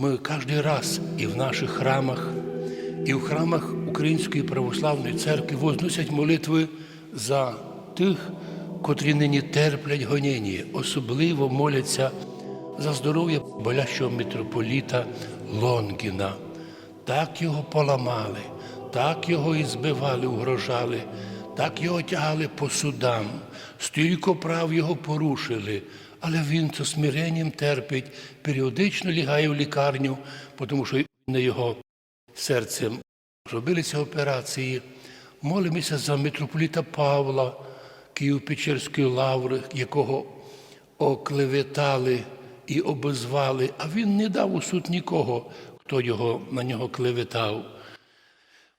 Ми кожен раз і в наших храмах, і в храмах Української православної церкви возносять молитви за тих, котрі нині терплять гоніння, особливо моляться за здоров'я болящого митрополіта Лонгіна. Так його поламали, так його і збивали, угрожали, так його тягали по судам, стільки прав його порушили. Але він це смиренням терпить, періодично лягає в лікарню, тому що на його серцем робилися операції. Молимося за митрополіта Павла, Києво-Печерської лаври, якого оклеветали і обозвали, а він не дав у суд нікого, хто його на нього клеветав.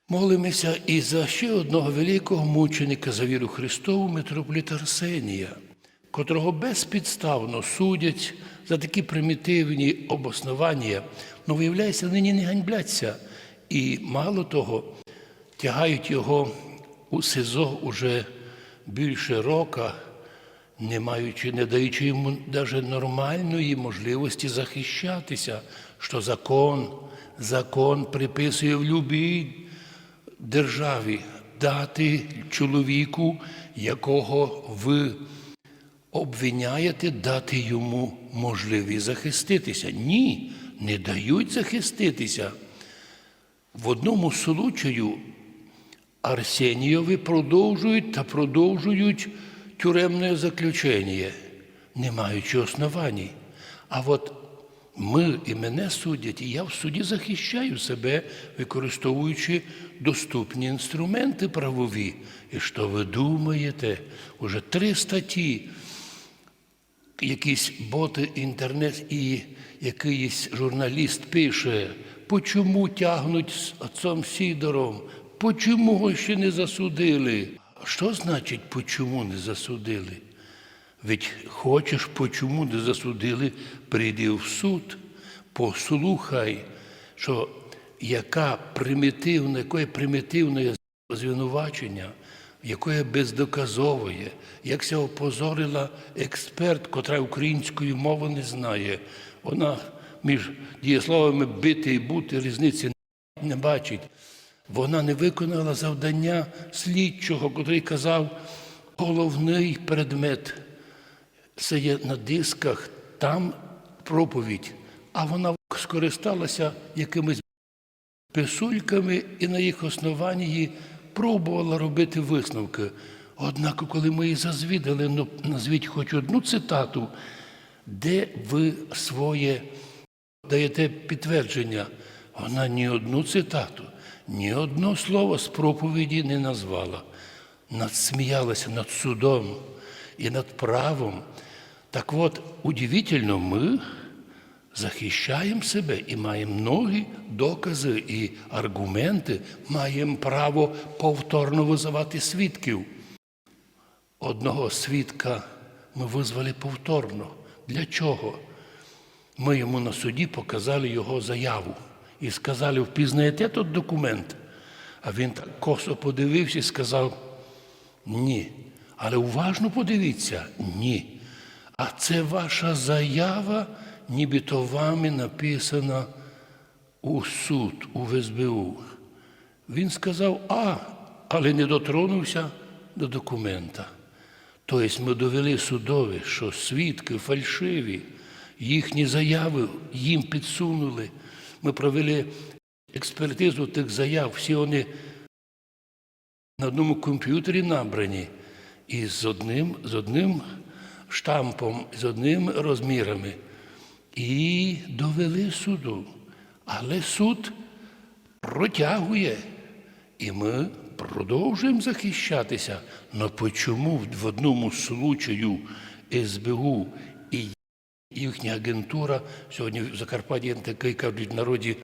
Молимося і за ще одного великого мученика за віру Христову, митрополіта Арсенія, котрого безпідставно судять за такі примітивні обоснування, ну, виявляється, нині не ганьбляться. І мало того, тягають його у СИЗО уже більше рока, не маючи, не даючи йому навіть нормальної можливості захищатися, що закон, закон приписує в любій державі дати чоловіку, якого ви обвиняєте, дати йому можливість захиститися. Ні, не дають захиститися. В одному случаю Арсенієві продовжують та продовжують тюремне заключення, не маючи оснований. А от ми і мене судять, і я в суді захищаю себе, використовуючи доступні інструменти правові. І що ви думаєте? Уже три статті, якісь боти інтернет і якийсь журналіст пише, почому тягнуть з отцом Сідором, почому його ще не засудили? Що значить, почому не засудили? Ведь хочеш, почому не засудили, прийди в суд, послухай, що яка примітивна, яке примітивне звинувачення, яке бездоказовує, як ся опозорила експерт, котра української мови не знає. Вона між дієсловами бити і бути різниці не бачить. Вона не виконала завдання слідчого, котрий казав, головний предмет це є на дисках, там проповідь, а вона скористалася якимись писульками і на їх основанні пробувала робити висновки. Однак, коли ми її зазвідали, ну назвіть хоч одну цитату, де ви своє даєте підтвердження, вона ні одну цитату, ні одного слова з проповіді не назвала. Надсміялася над судом і над правом. Так от, удивительно, ми захищаємо себе і маємо многі докази і аргументи, маємо право повторно визивати свідків. Одного свідка ми визвали повторно. Для чого? Ми йому на суді показали його заяву і сказали, впізнаєте тут документ? А він так косо подивився і сказав, ні. Але уважно подивіться, ні. А це ваша заява, нібито вами написана у суд, у ВСБУ. Він сказав, а, але не дотронувся до документа. Тобто ми довели судові, що свідки фальшиві, їхні заяви їм підсунули. Ми провели експертизу тих заяв, всі вони на одному комп'ютері набрані і з одним, з одним штампом, з одним розмірами. І довели суду. Але суд протягує. І ми продовжуємо захищатися. Но чому в одному случаю СБУ і їхня агентура, сьогодні в Закарпатті такий кажуть в народі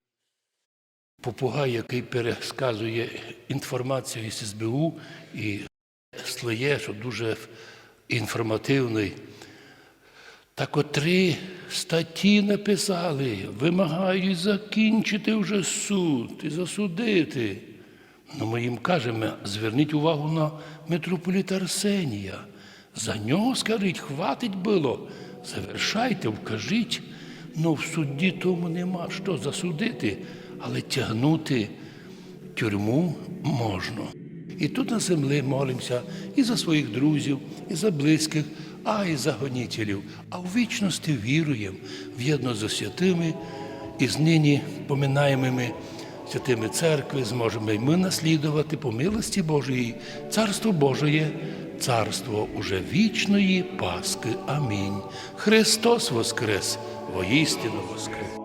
попугай, який пересказує інформацію із СБУ і слиє, що дуже інформативний. Так от три статті написали, вимагають закінчити вже суд і засудити. Ну, ми їм кажемо, зверніть увагу на митрополіта Арсенія. За нього, скажіть, хватить було. Завершайте, вкажіть. Ну в судді тому нема що засудити, але тягнути тюрму можна. І тут на землі молимося і за своїх друзів, і за близьких, а загонітелів, за. А в вічності віруємо в'єдно з святими і з нині поминаємими святими церкви, зможемо й ми наслідувати по милості Божої, Царство Божоє, царство уже вічної Паски. Амінь. Христос Воскрес, воістину Воскрес.